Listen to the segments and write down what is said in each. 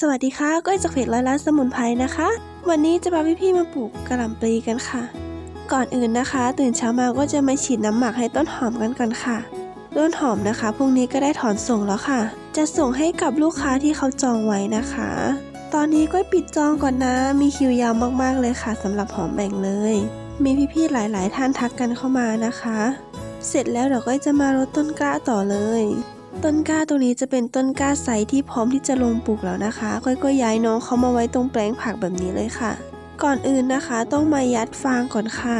สวัสดีค่ะก้อยจากเพจร้อยล้านสมุนไพรนะคะ วันนี้จะพาพี่ๆมาปลูกกระหล่ำปลีกันค่ะ ก่อนอื่นนะคะ ตื่นเช้ามาก็จะมาฉีดน้ำหมักให้ต้นหอมกันก่อนค่ะ ต้นหอมนะคะพรุ่งนี้ก็ได้ถอนส่งแล้วค่ะ จะส่งให้กับลูกค้าที่เขาจองไว้นะคะ ตอนนี้ก้อยปิดจองก่อนนะ มีคิวยาวมากๆเลยค่ะสำหรับหอมแบ่งเลย มีพี่ๆหลาย ๆ ท่านทักกันเข้ามานะคะ เสร็จแล้วเดี๋ยวก้อยจะมารดต้นกล้าต่อเลย ต้นกล้าตัวนี้จะเป็นต้นกล้าไซส์ที่พร้อมที่จะลงปลูกแล้วนะคะ ก้อยก็ย้ายน้องเขามาไว้ตรงแปลงผักแบบนี้เลยค่ะ ก่อนอื่นนะคะ ต้องมายัดฟางก่อนค่ะ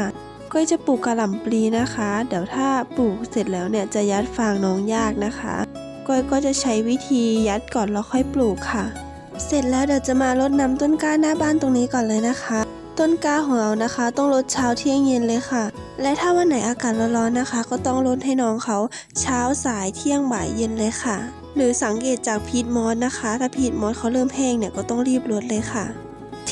ก้อยจะปลูกกระหล่ำปลีนะคะ เดี๋ยวถ้าปลูกเสร็จแล้วเนี่ยจะยัดฟางน้องยากนะคะ ก้อยก็จะใช้วิธียัดก่อนแล้วค่อยปลูกค่ะ เสร็จแล้วเดี๋ยวจะมารดน้ำต้นกล้าหน้าบ้านตรงนี้ก่อนเลยนะคะ ต้นกล้าของเรานะคะ ต้องลดเช้าเที่ยงเย็นเลยค่ะ และถ้าวันไหนอากาศร้อนๆนะคะ ก็ต้องลดให้น้องเขาเช้าสายเที่ยงบ่ายเย็นเลยค่ะ หรือสังเกตจากพีทมอสนะคะ ถ้าพีทมอสเขาเริ่มแห้งเนี่ยก็ต้องรีบรดเลยค่ะ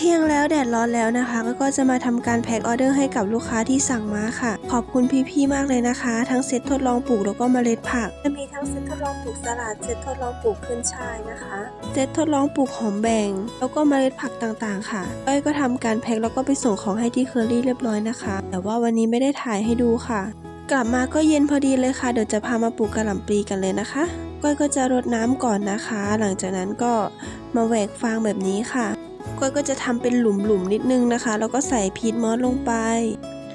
ที่ยงแล้วแดดร้อนแล้วนะคะ ก็จะมาทำการแพ็คออเดอร์ให้กับลูกค้าที่สั่งมาค่ะ ขอบคุณพี่ๆมากเลยนะคะ ทั้งเซตทดลองปลูกแล้วก็เมล็ดผัก จะมีทั้งเซตทดลองปลูกสลัดเซตทดลองปลูกขึ้นช่ายนะคะเซตทดลองปลูกหอมแบ่ง แล้วก็เมล็ดผักต่างๆ ค่ะก้อยก็ทำการแพ็คแล้วก็ไปส่งของให้ที่เคอรี่เรียบร้อยนะคะ แต่ว่าวันนี้ไม่ได้ถ่ายให้ดูค่ะ กลับมาก็เย็นพอดีเลยค่ะ เดี๋ยวจะพามาปลูกกระหล่ำปลีกันเลยนะคะก้อยก็จะรดน้ำก่อนนะคะ หลังจากนั้นก็มาแหวกฟางแบบนี้ค่ะ ก้อยก็จะทำเป็นหลุมๆนิดนึงนะคะ แล้วก็ใส่พีทมอสลงไป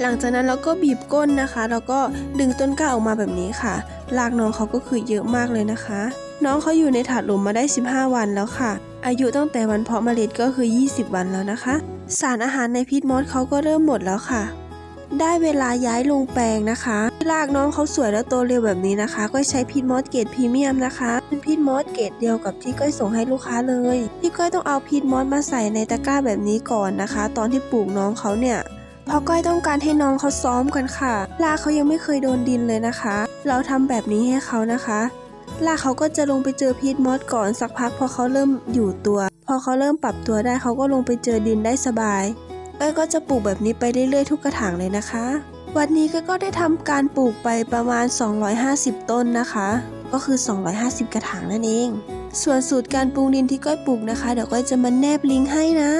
หลังจากนั้นเราก็บีบก้นนะคะ แล้วก็ดึงต้นกล้าออกมาแบบนี้ค่ะลากน้องเขาก็คือเยอะมากเลยนะคะ น้องเขาอยู่ในถาดหลุมมาได้ 15 วันแล้วค่ะ อายุตั้งแต่วันเพาะเมล็ดก็คือ 20 วันแล้วนะคะ สารอาหารในพีทมอสเขาก็เริ่มหมดแล้วค่ะ ได้เวลาย้ายลงแปลงนะคะรากน้องเขาสวยและโตเร็วแบบนี้นะคะ ก็ใช้พีทมอสเกรดพรีเมียมนะคะ เป็นพีทมอสเกรดเดียวกับที่ก้อยส่งให้ลูกค้าเลยที่ก้อยต้องเอาพีทมอสมาใส่ในตะกร้าแบบนี้ก่อนนะคะ ตอนที่ปลูกน้องเขาเนี่ยเพราะก้อยต้องการให้น้องเขาซ้อมกันค่ะรากเขายังไม่เคยโดนดินเลยนะคะ เราทำแบบนี้ให้เขานะคะรากเขาก็จะลงไปเจอพีทมอสก่อนสักพักพอเขาเริ่มอยู่ตัว พอเขาเริ่มปรับตัวได้เขาก็ลงไปเจอดินได้สบาย ก้อยก็จะปลูกแบบนี้ไปเรื่อยๆทุกกระถางเลยนะคะ วันนี้ก็ก็ได้ทำการปลูกไปประมาณ 250 ต้นนะคะ ก็คือ 250 กระถางนั่นเอง ส่วนสูตรการปรุงดินที่ก้อยปลูกนะคะ เดี๋ยวก้อยจะมาแนบลิงก์ให้นะ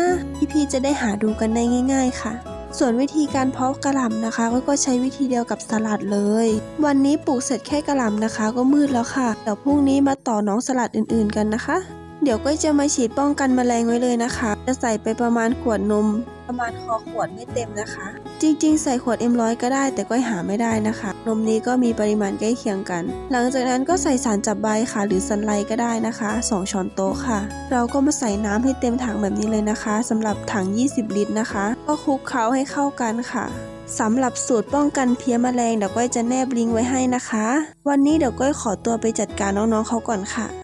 พี่ๆจะได้หาดูกันได้ง่าย ๆ ค่ะส่วนวิธีการเพาะกระหล่ำนะคะก้อยก็ใช้วิธีเดียวกับสลัดเลย วันนี้ปลูกเสร็จแค่กระหล่ำนะคะ ก็มืดแล้วค่ะเดี๋ยวพรุ่งนี้มาต่อน้องสลัดอื่นๆกันนะคะ เดี๋ยวก็จะมาฉีดป้องกันแมลงไว้เลยนะคะ จะใส่ไปประมาณขวดนม ประมาณคอขวดไม่เต็มนะคะ จริงๆ ใส่ขวด M100 ก็ได้ แต่ก็หาไม่ได้นะคะ นมนี้ก็มีปริมาณใกล้เคียงกัน หลังจากนั้นก็ใส่สารจับใบค่ะ หรือสันไลก็ได้นะคะ 2 ช้อนโต๊ะค่ะ เราก็มาใส่น้ำให้เต็มถังแบบนี้เลยนะคะสำหรับถัง 20 ลิตรนะคะ ก็คลุกเคล้าให้เข้ากันค่ะสำหรับสูตรป้องกันเพี้ยแมลงเดี๋ยวก้อยจะแนบลิงก์ไว้ให้นะคะ วันนี้เดี๋ยวก้อยขอตัวไปจัดการน้องๆเขาก่อนค่ะ